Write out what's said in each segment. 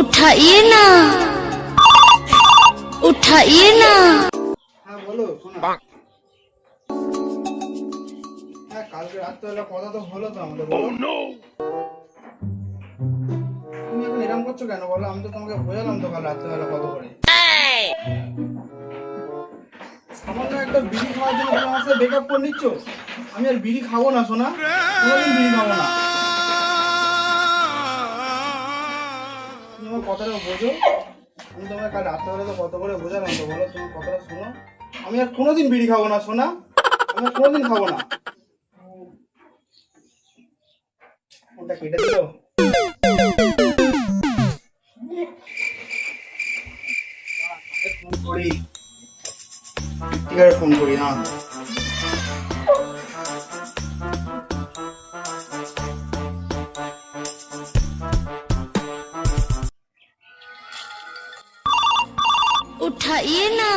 উঠাইয়ে না। উঠাইয়ে না। হ্যাঁ বলো শোনা। হ্যাঁ, কালকে রাত্রেবেলা কথা তো হলো তো আমাদের oh, তুমি এখন এরকম করছ কেন? বলো আমি তো তোমাকে বোঝালাম তো কাল রাত্রেবেলা কত করে। সামান্য একটা বিড়ি খাওয়ার জন্য করে নিচ্ছ? আমি আর বিড়ি খাব না শোনা কোনোদিন বিড়ি খাব না। কথাটা বোঝো। আমি তোমাকে কাল রাত্রেবেলা তো কত করে বোঝালাম তো বলো, তুমি কথাটা শোনো। আমি আর কোনোদিন বিড়ি খাব না, সোনা। আমি আর কোনোদিন খাব না। ওটা কেটে ঠিক আছে ফোন করি হ্যাঁ उठाइए ना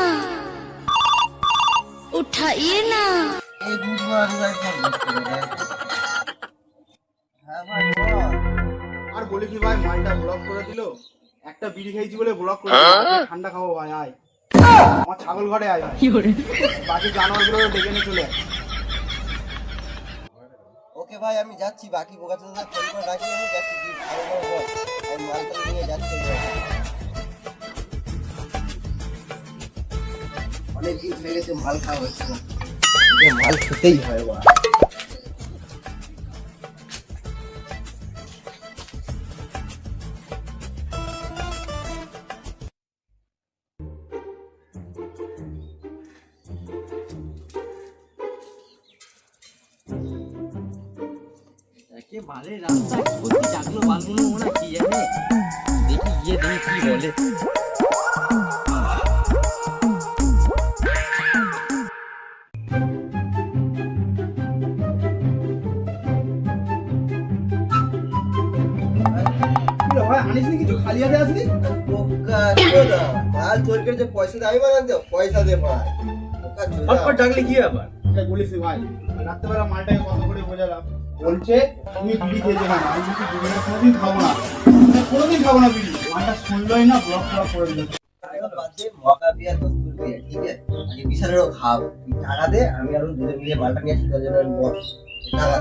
उठाइए ना এই বুধবার ভাই ফোন করতে হ্যাঁ ভাই বল। আর বলি কি ভাই মালটা ব্লক করে দিল একটা বিড়ি খেয়েছি বলে ব্লক করে দিল ঠান্ডা খাবো ভাই আয় আমার ছাগল ঘরে আয়। বাকি জানোয়ারগুলো ডেকে নিয়ে চলে ওকে ভাই আমি যাচ্ছি। বাকি বোকাতে ফোন করে রাখি আমি যাচ্ছি। তুই ভালো করে বল আমি মালটা নিয়ে যাচ্ছি অনেক দিন হয়ে গেছে মাল খাওয়া হচ্ছে না। মাল খেতেই হয় বা একে বালে রাস্তায় ভর্তি জাগলো বালগুলো ওরা কি জানে দেখি গিয়ে দেখি কি বলে ভাই আনিস কিছু? খালি হাতে আসলি? মাল চোর করে যে পয়সা দাবি মানে দে পয়সা দে ভাই। ডাকলে কি ব্যাপার এটা বলিস ভাই। রাত্রেবেলা মালটাকে কত করে বোঝালাম বলছে তুমি বিড়ি খেয়েছো না, আমি কিন্তু বিড়িটা কোনোদিন খাব না। কোনোদিন খাব না বিড়ি। মালটা শুনলোই না ব্লক ব্লক করে দিল বিশালেরও খাব টাকা দে, আমি আর দুজন মিলে মালটা নিয়ে আসি আমি বস। টাকা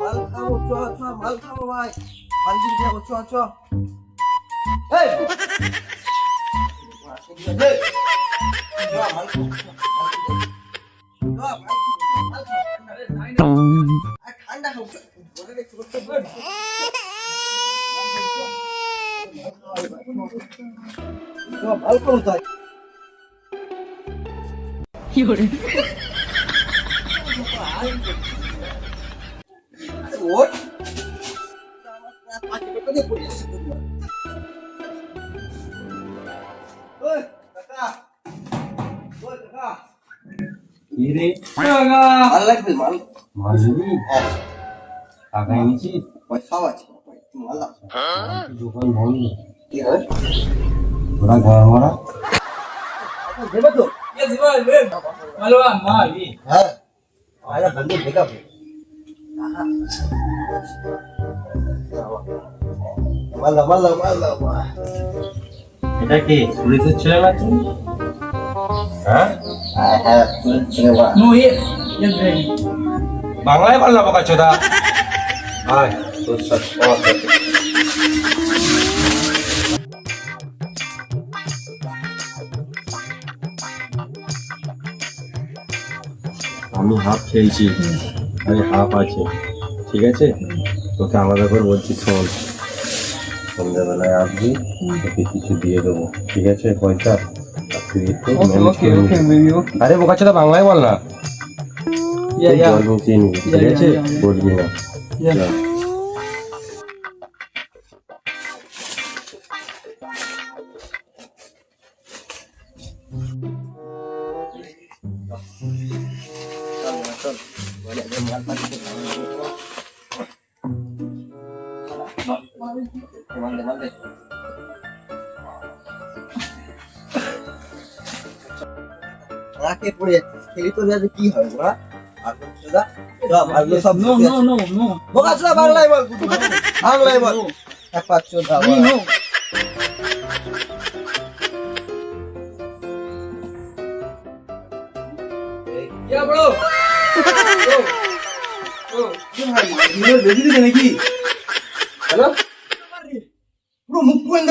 মাল খাব, চ চ, মাল খাব, ভাই। মাল কিনতে যাব চ চ। এই! এই! চ, মাল খাব, চ, রে? ভালো লাগবে মাল মালবি হ্যাঁ, টাকা এনেছি? পয়সাও আছে মাল দোকান বন্ধ। কি হয়? ওরা ঘর মারা দেবে তো। মালবা মালি। হ্যাঁ। আরে বন্ধু দেখাবো মাল্লা মাল্লা মাল্লা এটা কি পুলিশের ছেলে বাংলায় বল না বোকা আমি হাফ খেয়েছি আমি হাফ আছে। ঠিক আছে? তোকে আলাদা করে বলছি, শোন। সন্ধ্যাবেলায় আসবি, তোকে কিছু দিয়ে দেবো। ঠিক আছে পয়সা আর বোকা চোদা বাংলায় বল না। ঠিক আছে বলবি না রাখে পড়ে খেলি তো যাতে কি হবে ওরা। বাংলায় বল বাংলায় বল। এক পাঁচ চোদ্দ নাকি? মুখ পর্যন্ত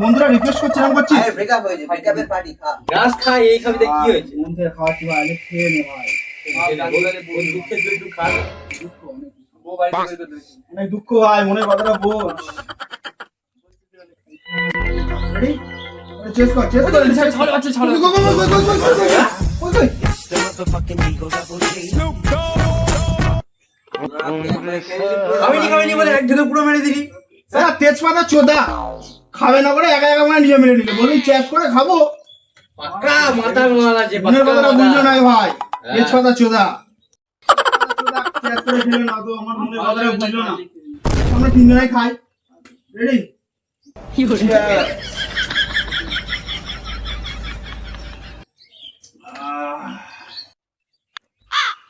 বন্ধুরা দুঃখ ভাই মনের কথাটা বল চেস কর চেস কর। ছাড়ো আচ্ছা ছাড়ো। বলে এক ঢুকে পুরো মেরে দিলি। তেজপাতা চোদা। খাবে না করে একা একা মানে নিজে মেরে নিলে বলুন চেস করে খাব? পাক্কা মাথা কথাটা না ভাই। তেজপাতা চোদা। চেস করে খেলে না তো আমার মনের কথাটা বুঝলো না। আমরা তিনজনাই খাই। রেডি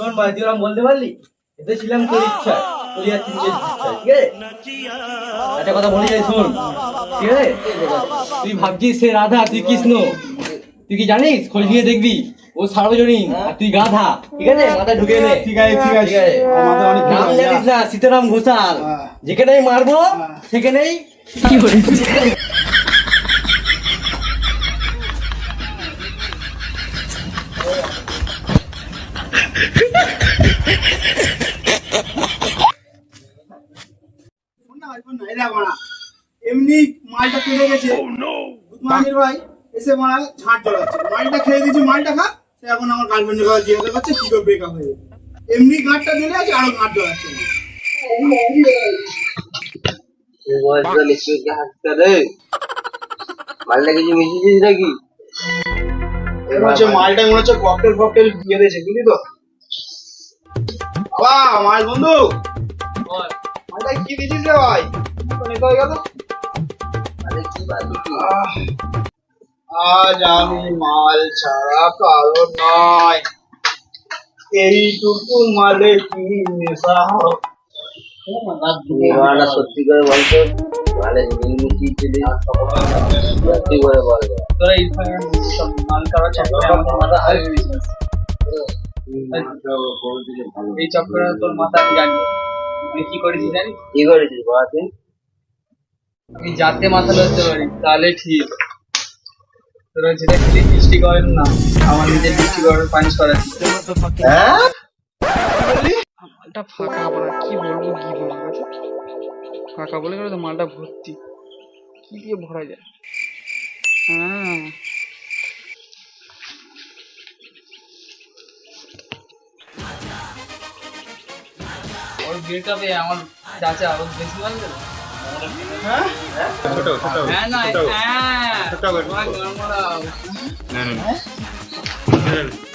শোন ভাই তুই ওরম বলতে পারলি? এতে ছিলাম তোর ইচ্ছা তোর যাচ্ছি নিজের ইচ্ছা ঠিক আছে? একটা কথা বলি যাই শোন ঠিক আছে? তুই ভাবছিস সে রাধা তুই কৃষ্ণ তুই কি জানিস? খোঁজ নিয়ে দেখবি ও সার্বজনীন আর তুই গাধা ঠিক আছে? মাথায় ঢুকে নে। ঠিক আছে ঠিক আছে। নাম জানিস না সীতারাম ঘোষাল। হ্যাঁ। যেখানেই মারবো হ্যাঁ। সেখানেই শোন না ভাই, শোন না, এই দেখ মারা। এমনি মালটা কেটে গেছে। মানির ভাই এসে মারা ঝাঁট জ্বলাচ্ছে। মালটা খেয়ে দিয়েছি মালটা খা। সে এখন আমার গার্লফ্রেন্ডের কথা জিজ্ঞাসা করছে কি করে ব্রেকআপ হয়ে গেছে। এমনি গাঁটটা জ্বলে আছে আরও গাঁট জ্বলাচ্ছে। মালটা কিছু মিশিয়েছিস নাকি? হচ্ছে মালটা মনে হচ্ছে ককটেল ফকটেল দিয়ে দিয়েছে বুঝলি তো? বাবা মাল বন্ধু। মালটা কি দিয়েছিস রে ভাই? অনেক হয়ে গেল? আজ আমি মাল ছাড়া কারও নয়। এইটুকু মালে কি নেশা হোক সত্যি করে বলতো মালে মিলমিশি যদি সত্যি করে বল তোরা ইনফরমেশন তোর মাথা আমি জানি। কি করেছিস জানি কি করেছিস বাবা আমি যাতে মাথা লড়তে পারি তাহলে ঠিক। তোরা যেটা খেলি বৃষ্টি করেন না। আমার নিজের বৃষ্টি করার পানিশ হ্যাঁ মালটা ফাঁকা বলা কি বলব কি বলব? ফাঁকা বলে গেলে তো মালটা ভর্তি। কি দিয়ে ভরা যায়? হ্যাঁ। ওর ব্রেকআপে আমার চাচা ওর বেশি 쳤다고 쳤다고 쳤다고 쳤다고 나는 나는